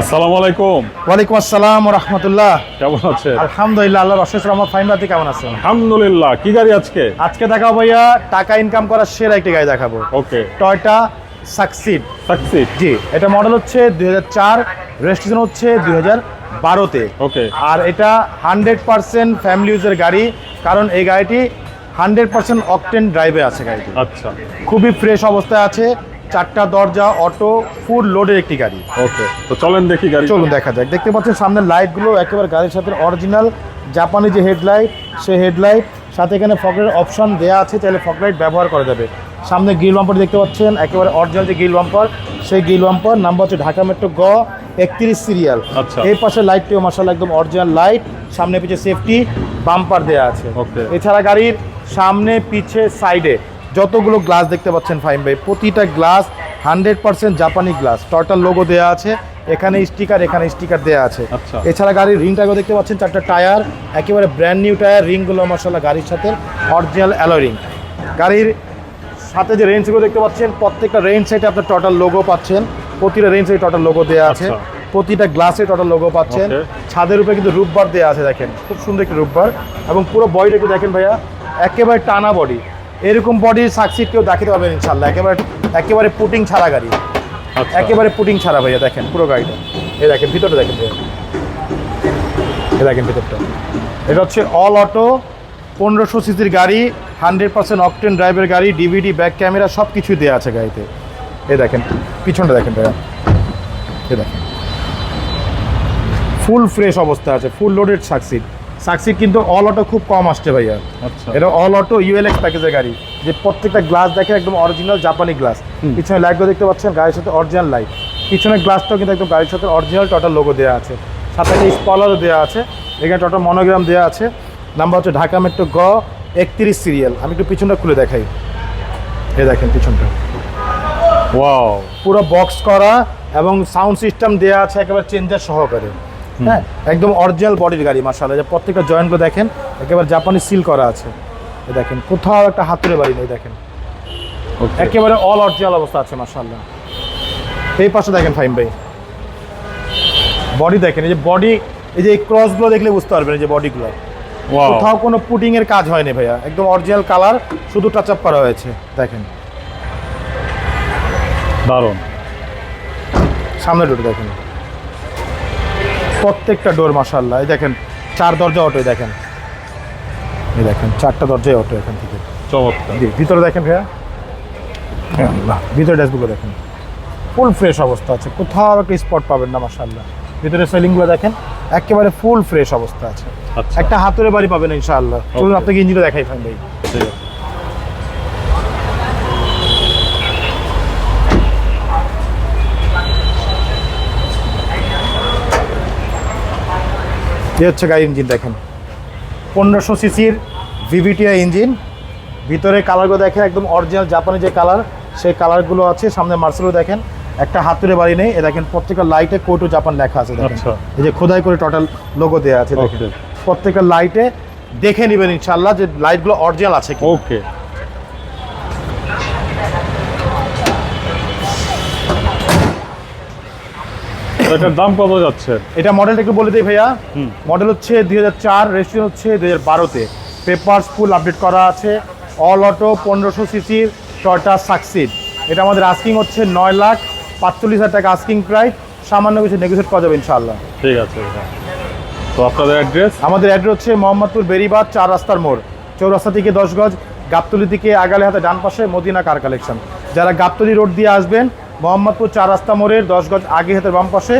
আসসালামু আলাইকুম। ওয়ালাইকুম আসসালাম রহমতুল্লাহ। কেমন আছে আলহামদুলিল্লাহ আল্লাহর অশেষ রহমত ফাইন রাতে কেমন আছেন? আলহামদুলিল্লাহ কি গাড়ি আজকে? আজকে দেখাবো ভাইয়া টাকা ইনকাম করার সেরা একটি গাড়ি দেখাবো। Okay. Toyota Succeed Succeed G এটা মডেল হচ্ছে দুই হাজার চার রেজিস্ট্রেশন হচ্ছে দুই হাজার বারোতে। ওকে। আর এটা হান্ড্রেড পার্সেন্ট ফ্যামিলি ইউজের গাড়ি কারণ এই গাড়িটি হান্ড্রেড পার্সেন্ট অকটেন ড্রাইভে আছে গাড়িটি। আচ্ছা। খুবই ফ্রেশ অবস্থায় আছে চারটা দরজা অটো ফুল লোডের একটি গাড়ি। ওকে তো চলেন দেখি গাড়ি চলুন দেখা যাক। দেখতে পাচ্ছেন সামনের লাইটগুলো একেবারে গাড়ির সাথে অরিজিনাল জাপানি যে হেডলাইট সে হেডলাইট সাথে এখানে ফকলাইট অপশন দেওয়া আছে চাইলে ফকলাইট ব্যবহার করা যাবে। সামনে গিল বাম্পার দেখতে পাচ্ছেন একেবারে অরিজিনাল যে গিল বাম্পার সেই গিল বাম্পার নাম্বার হচ্ছে ঢাকা মেট্রো গ একত্রিশ সিরিয়াল আচ্ছা। এই পাশে লাইটটিও মাসাল একদম অরিজিনাল লাইট সামনে পিছে সেফটি বাম্পার দেওয়া আছে. এছাড়া গাড়ির সামনে পিছে সাইডে যতগুলো গ্লাস দেখতে পাচ্ছেন ফাইন ভাই প্রতিটা গ্লাস হান্ড্রেড পার্সেন্ট জাপানি গ্লাস টটাল লোগো দেওয়া আছে এখানে স্টিকার এখানে স্টিকার দেওয়া আছে। আচ্ছা। এছাড়া গাড়ির রিংটাকেও দেখতে পাচ্ছেন চারটা টায়ার একেবারে ব্র্যান্ড নিউ টায়ার রিংগুলো মশলা গাড়ির সাথে অরিজিনাল অ্যালো রিং গাড়ির সাথে যে রেঞ্জগুলো দেখতে পাচ্ছেন প্রত্যেকটা রেঞ্জ সাইডে আপনার টোটাল লোগো পাচ্ছেন। প্রতিটা রেঞ্জ সাইডে টোটাল লোগো দেওয়া আছে। আচ্ছা। প্রতিটা গ্লাসে টোটাল লোগো পাচ্ছেন। ছাদের উপরে কিন্তু রূপবার দেওয়া আছে দেখেন। খুব সুন্দর একটি রূপবার। এবং পুরো বডিটা একটু দেখেন ভাইয়া একেবারে টানা বডি এরকম বডির সাকসিড কেউ দেখাতে পারবেন ইনশাল্লাহ একেবারে একেবারে পুটিং ছাড়া গাড়ি। আচ্ছা। একেবারে পুটিং ছাড়া ভাইয়া দেখেন পুরো গাড়িটা। এই দেখেন ভিতরটা দেখেন ভাইয়া। এই দেখেন ভিতরটা। এটা হচ্ছে অল অটো পনেরোশো সিসির গাড়ি হান্ড্রেড পার্সেন্ট অকটেন ড্রাইভের গাড়ি ডিভিডি ব্যাক ক্যামেরা সব কিছুই দেওয়া আছে গাড়িতে। এ দেখেন পিছনটা দেখেন ভাইয়া। এ দেখেন। ফুল ফ্রেশ অবস্থা আছে ফুল লোডেড সাকসিড সাকসিড কিন্তু অল অটো খুব কম আসছে ভাইয়া। আচ্ছা। এটা অল অটো ইউএলএক্স প্যাকেজের গাড়ি যে প্রত্যেকটা গ্লাস দেখে একদম অরিজিনাল জাপানি গ্লাস পিছনে লাইটগুলো দেখতে পাচ্ছেন গাড়ির সাথে অরিজিনাল লাইট পিছনের গ্লাসটাও কিন্তু একদম গাড়ির সাথে অরিজিনাল টোটাল লোগো দেওয়া আছে। সাথে একটা স্পলারও দেওয়া আছে। এখানে টোটাল মনোগ্রাম দেওয়া আছে। নাম্বার হচ্ছে ঢাকা মেট্রো গ একত্রিশ সিরিয়াল আমি একটু পিছনটা খুলে দেখাই। এ দেখেন পিছনটা। ওয়াও পুরো বক্স করা এবং সাউন্ড সিস্টেম দেওয়া আছে একেবারে চেঞ্জার সহকারে। হ্যাঁ একদম অরিজিনাল বডির গাড়ি মার্শাল্লাহ যে প্রত্যেকটা জয়েন্টগুলো দেখেন একেবারে জাপানি সিল করা আছে। দেখেন কোথাও একটা হাতুড়ে বাড়ি নেই দেখেন। একেবারে অল অরিজিনাল অবস্থা আছে মার্শাল্লাহ এই পাশে দেখেন ফাইম ভাই। বডি দেখেন এই যে বডি এই যে ক্রসগুলো দেখলে বুঝতে পারবেন এই যে বডিগুলো কোথাও কোনো পুটিং এর কাজ হয়নি ভাইয়া। একদম অরিজিনাল কালার শুধু টাচ আপ করা হয়েছে দেখেন। দারুণ। সামনে ডোর দেখেন। প্রত্যেকটা ডোর মাসাল্লাহ এই দেখেন চার দরজা অটো দেখেন। এই দেখেন চারটা দরজায় অটো এখান থেকে। চমৎকার। জি ভিতরে দেখেন ভাইয়া। হ্যাঁ, আল্লাহ ভিতরে ড্যাশগুলো দেখেন। ফুল ফ্রেশ অবস্থা আছে। কোথাও একটা স্পট পাবেন না মাসাল্লাহ ভিতরে সেলিংগুলো দেখেন একেবারে ফুল ফ্রেশ অবস্থা আছে। আচ্ছা। একটা হাতুড়ে বাড়ি পাবেন ইনশাআল্লাহ। চলুন আপনাকে ইঞ্জিনটা দেখাই ফাইন ভাই এ হচ্ছে গাড়ির ইঞ্জিন দেখেন। পনেরোশো সিসির ভিভিটিআই ইঞ্জিন। ভিতরে কালারগুলো দেখেন একদম অরিজিনাল জাপানি যে কালার সেই কালারগুলো আছে সামনে মার্সেলও দেখেন। একটা হাতুড়ে বাড়ি নেই এ দেখেন প্রত্যেকটা লাইটে কোটো জাপান লেখা আছে দেখেন। আচ্ছা। এই যে খোদাই করে টোটাল লোগো দেওয়া আছে দেখেন. প্রত্যেকটা লাইটে দেখে নেবেন ইনশাল্লাহ যে লাইটগুলো অরিজিনাল আছে কি ওকে এটার দাম কত যাচ্ছে? এটা মডেলটা একটু বলে দিই ভাইয়া। মডেল হচ্ছে দুই হাজার চার রেজিস্ট্রেশন হচ্ছে দুই হাজার বারোতে। পেপার্স ফুল আপডেট করা আছে। অল অটো পনেরোশো সিসির টয়টা সাকসিড এটা আমাদের আস্কিং হচ্ছে নয় লাখ পাঁচচল্লিশ হাজার টাকা আস্কিং প্রাইস সামান্য কিছু নেগোসিয়েট করা যাবে ইনশাআল্লাহ। ঠিক আছে। তো আপনাদের অ্যাড্রেস আমাদের অ্যাড্রেস হচ্ছে মোহাম্মদপুর বেরিবাদ চার রাস্তার মোড়। চৌরাস্তা থেকে দশ গজ গাবতলি থেকে আগালে হাতে ডান পাশে মদিনা কার কালেকশন যারা গাবতলি রোড দিয়ে আসবেন মোহাম্মদপুর চার রাস্তা মোড়ের দশ গজ আগে হাতে বাম পাশে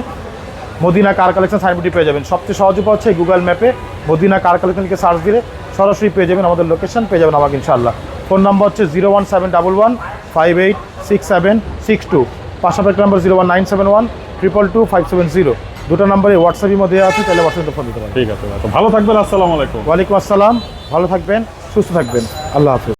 মদিনা কার কালেকশন সাইনবোর্ডটি পেয়ে যাবেন। সবচেয়ে সহজ উপায় হচ্ছে গুগল ম্যাপে মদিনা কার কালেকশনকে সার্চ দিলে সরাসরি পেয়ে যাবেন আমাদের লোকেশন পেয়ে যাবেন আমাকে ইনশাল্লাহ ফোন নাম্বার হচ্ছে zero one seven double one five eight six seven six two. পাশাপাশি number zero one nine seven one triple two five seven zero. দুটো নাম্বারে হোয়াটসঅ্যাপের মধ্যে আছে তাহলে হোয়াটসঅ্যাপে ফোন দিতে পারেন। ঠিক আছে ভালো থাকবেন আসসালামু আলাইকুম। ওয়ালাইকুম আসসালাম ভালো থাকবেন সুস্থ থাকবেন। আল্লাহ হাফিজ।